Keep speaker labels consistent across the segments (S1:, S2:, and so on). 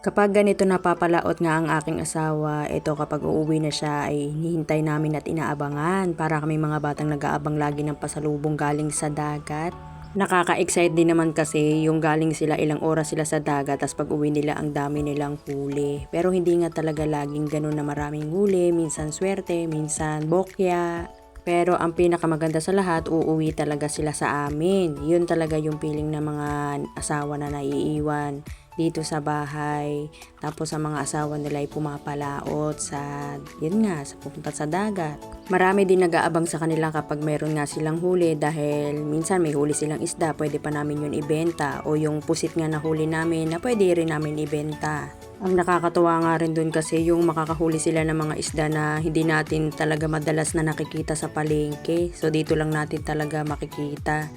S1: Kapag ganito napapalaot nga ang aking asawa, ito kapag uuwi na siya ay hinihintay namin at inaabangan para kami mga batang nag-aabang lagi ng pasalubong galing sa dagat. Nakaka-excite din naman kasi yung galing sila ilang oras sila sa dagat tapos pag uwi nila ang dami nilang huli. Pero hindi nga talaga laging ganun na maraming huli, minsan swerte, minsan bokya. Pero ang pinakamaganda sa lahat, uuwi talaga sila sa amin. Yun talaga yung feeling ng mga asawa na naiiwan dito sa bahay. Tapos ang mga asawa nila ay pumapalaot sa, yun nga, sa pupunta sa dagat. Marami din nag-aabang sa kanila kapag meron nga silang huli dahil minsan may huli silang isda, pwede pa namin yun ibenta. O yung pusit nga na huli namin na pwede rin namin ibenta. Ang nakakatuwa nga rin dun kasi yung makakahuli sila ng mga isda na hindi natin talaga madalas na nakikita sa palengke. So dito lang natin talaga makikita.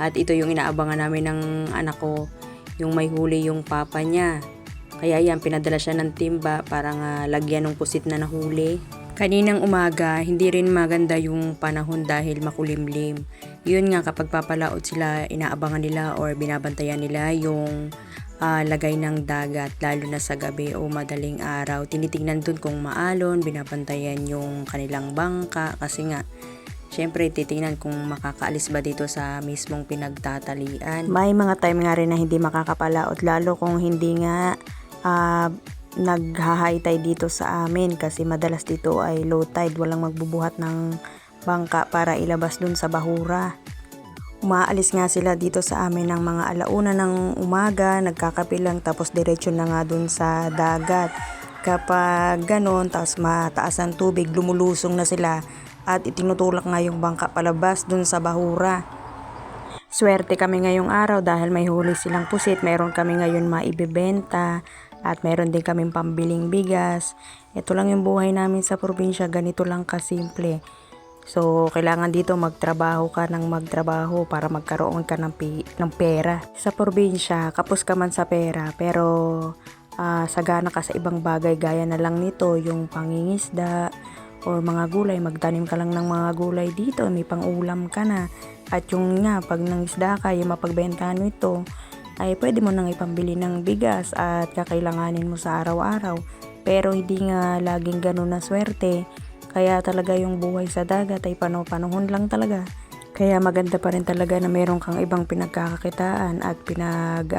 S1: At ito yung inaabangan namin ng anak ko, yung may huli yung papa niya. Kaya yan, pinadala siya ng timba para nga lagyan ng pusit na nahuli. Kaninang umaga, hindi rin maganda yung panahon dahil makulimlim. Yun nga kapag papalaot sila, inaabangan nila or binabantayan nila yung ah, lagay ng dagat lalo na sa gabi o madaling araw. Tinitingnan dun kung maalon, binabantayan yung kanilang bangka kasi nga Siyempre, titingnan kung makakaalis ba dito sa mismong pinagtatalian. May mga time nga rin na hindi makakapalaot, lalo kung hindi nga ah, naghahaitay dito sa amin kasi madalas dito ay low tide, walang magbubuhat ng bangka para ilabas dun sa bahura. Umaalis nga sila dito sa amin ng mga alauna ng umaga, nagkakape lang tapos diretsyo na nga dun sa dagat. Kapag ganon, tapos mataas ang tubig, lumulusong na sila at itinutulak nga yung bangka palabas dun sa bahura. Swerte kami ngayong araw dahil may huli silang pusit, meron kami ngayon maibebenta at meron din kaming pambiling bigas. Ito lang yung buhay namin sa probinsya, ganito lang kasimple. So, kailangan dito magtrabaho ka ng magtrabaho para magkaroon ka ng, pi- ng pera. Sa probinsya, kapos ka man sa pera, pero ah, sagana ka sa ibang bagay gaya na lang nito, yung pangingisda or mga gulay, magtanim ka lang ng mga gulay dito, may pangulam ka na. At yung nga, pag nangisda ka, yung mapagbentahan mo ito, ay pwede mo nang ipambili ng bigas at kakailanganin mo sa araw-araw. Pero hindi nga laging ganun na swerte. Kaya talaga yung buhay sa dagat ay pano-panahon lang talaga. Kaya maganda pa rin talaga na meron kang ibang pinagkakakitaan at pinag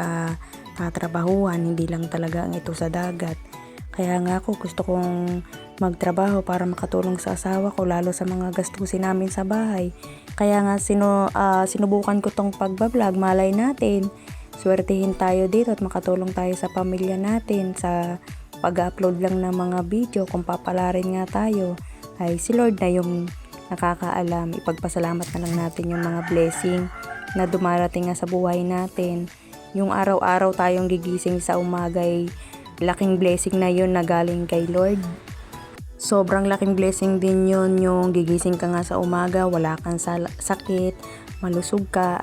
S1: tatrabahuhan, hindi lang talaga ang ito sa dagat. Kaya nga ako gusto kong magtrabaho para makatulong sa asawa ko lalo sa mga gastusin namin sa bahay. Kaya nga sino, ah, sinubukan ko tong pagbablog, malay natin. Swertihin tayo dito at makatulong tayo sa pamilya natin sa pag-upload lang ng mga video kung papalarin nga tayo ay si Lord na yung nakakaalam. Ipagpasalamat na lang natin yung mga blessing na dumarating nga sa buhay natin. Yung araw-araw tayong gigising sa umaga ay laking blessing na yun na galing kay Lord. Sobrang laking blessing din yun yung gigising ka nga sa umaga, wala kang sakit, malusog ka, at